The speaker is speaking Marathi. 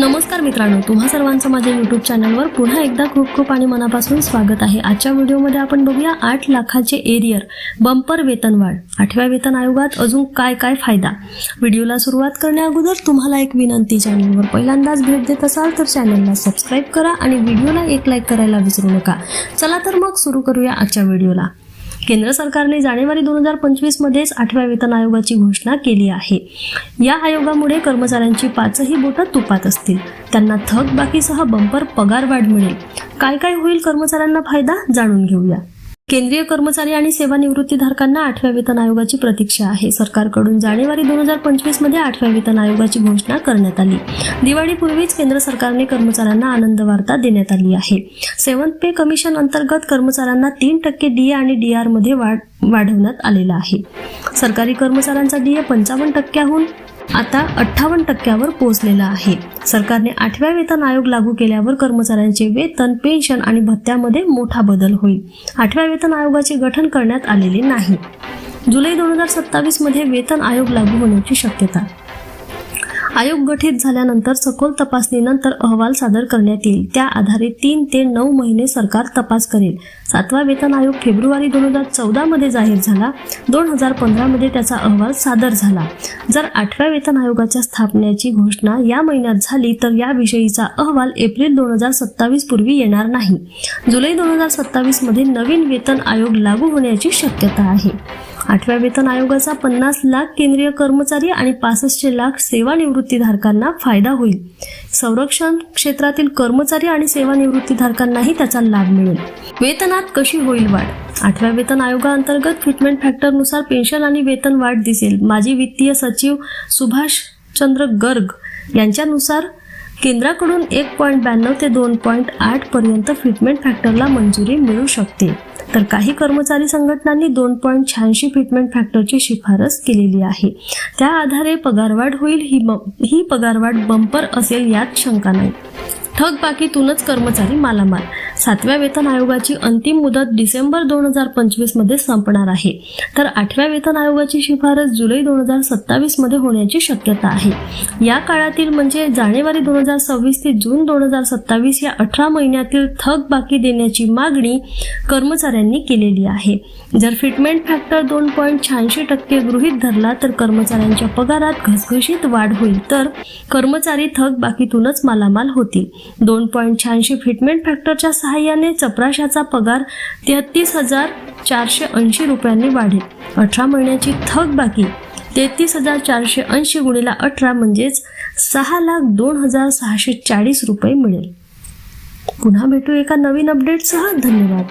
नमस्कार मित्रांनो तुम्हा सर्वांचं माझ्या यूट्यूब चॅनलवर पुन्हा एकदा खूप खूप आणि मनापासून स्वागत आहे. आजच्या व्हिडिओमध्ये आपण बघूया आठ लाखाचे एरियर बंपर वेतनवाढ. आठव्या वेतन आयोगात अजून काय काय फायदा? व्हिडिओला सुरुवात करण्याअगोदर तुम्हाला एक विनंती चॅनलवर पहिल्यांदाच भेट देत असाल तर चॅनलला सबस्क्राईब करा आणि व्हिडिओला एक लाईक करायला विसरू नका. चला तर मग सुरू करूया आजच्या व्हिडिओला केंद्र सरकारने जानेवारी दोन हजार पंचवीसमध्येच आठव्या वेतन आयोगाची घोषणा केली आहे. या आयोगामुळे कर्मचाऱ्यांची पाचही बोटं तुपात असतील. त्यांना थकबाकीसह बंपर पगार वाढ मिळेल. काय काय होईल कर्मचाऱ्यांना फायदा? जाणून घेऊया. केंद्रीय कर्मचारी आणि सेवानिवृत्तीधारकांना आठव्या वेतन आयोगाची प्रतीक्षा आहे. सरकारकडून जानेवारी दोन हजार पंचवीसमध्ये आठव्या वेतन आयोगाची घोषणा करण्यात आली. दिवाळीपूर्वीच केंद्र सरकारने कर्मचाऱ्यांना आनंद वार्ता देण्यात आली आहे. सेवन पे कमिशन अंतर्गत कर्मचाऱ्यांना तीन टक्के डीए आणि डीआरमध्ये वाढ वाढवण्यात आलेला आहे. सरकारी कर्मचाऱ्यांचा डीए पंचावन्न टक्क्याहून आता अठ्ठावन्न टक्क्यावर पोहोचलेला आहे. सरकारने आठव्या वेतन आयोग लागू केल्यावर कर्मचाऱ्यांचे वेतन पेन्शन आणि भत्त्यामध्ये मोठा बदल होईल. आठव्या वेतन आयोगाचे गठन करण्यात आलेले नाही. जुलै दोन हजार सत्तावीसमध्ये वेतन आयोग लागू होण्याची शक्यता आयोग गठीत झाल्यानंतर सखोल तपासणीनंतर अहवाल सादर करण्यात येईल. त्या आधारे तीन ते नऊ महिने सरकार तपास करेल. सातवा वेतन आयोग फेब्रुवारी दोन हजार चौदा मध्ये जाहीर झाला. दोन हजार पंधरा मध्ये त्याचा अहवाल सादर झाला. जर आठव्या वेतन आयोगाच्या स्थापनेची घोषणा या महिन्यात झाली तर याविषयीचा अहवाल एप्रिल दोन हजार सत्तावीस पूर्वी येणार नाही. जुलै दोन हजार सत्तावीसमध्ये नवीन वेतन आयोग लागू होण्याची शक्यता आहे. आठव्या वेतन आयोगाचा पन्नास लाख केंद्रीय कर्मचारी आणि पासष्ट लाख सेवानिवृत्तीधारकांना फायदा होईल. संरक्षण क्षेत्रातील कर्मचारी आणि सेवानिवृत्तीधारकांनाही त्याचा लाभ मिळेल. वेतनात कशी होईल वाढ? आठव्या वेतन आयोगाअंतर्गत फिटमेंट फॅक्टरनुसार पेन्शन आणि वेतन वाढ दिसेल. माजी वित्तीय सचिव सुभाष चंद्र गर्ग यांच्यानुसार केंद्राकडून एक पॉईंट ब्याण्णव ते दोन पॉईंट आठ पर्यंत फिटमेंट फॅक्टरला मंजुरी मिळू शकते. तर काही कर्मचारी संघटनांनी दोन पॉईंट शहाऐंशी फिटमेंट फॅक्टरची शिफारस केलेली आहे. त्या आधारे पगारवाढ होईल ही ही पगारवाढ बंपर असेल यात शंका नाही. थकबाकीतूनच कर्मचारी मालामाल. सातव्या वेतन आयोगाची अंतिम मुदत डिसेंबर दोन हजार पंचवीसमध्ये संपणार आहे. तर आठव्या वेतन आयोगाची शिफारस जुलै दोन हजार सत्तावीसमध्ये होण्याची शक्यता आहे. या काळातील म्हणजे जानेवारी दोन हजार सव्वीस ते जून दोन हजार सत्तावीस या अठरा महिन्यातील थक बाकी देण्याची मागणी कर्मचाऱ्यांनी केलेली आहे. जर फिटमेंट फॅक्टर दोन पॉईंट शहाऐंशी टक्के गृहीत धरला तर कर्मचाऱ्यांच्या पगारात घसघशीत वाढ होईल तर कर्मचारी थक बाकीतूनच मालामाल होतील. दोन पॉईंट शहाऐंशी फिटमेंट फॅक्टरच्या सहाय्याने चपराशाचा पगार तेहतीस हजार चारशे ऐंशी रुपयांनी वाढेल. अठरा महिन्याची थक बाकी तेहतीस हजार चारशे ऐंशी गुणिला अठरा म्हणजेच सहा लाख दोन हजार सहाशे चाळीस रुपये मिळेल. पुन्हा भेटू एका नवीन अपडेटसह धन्यवाद.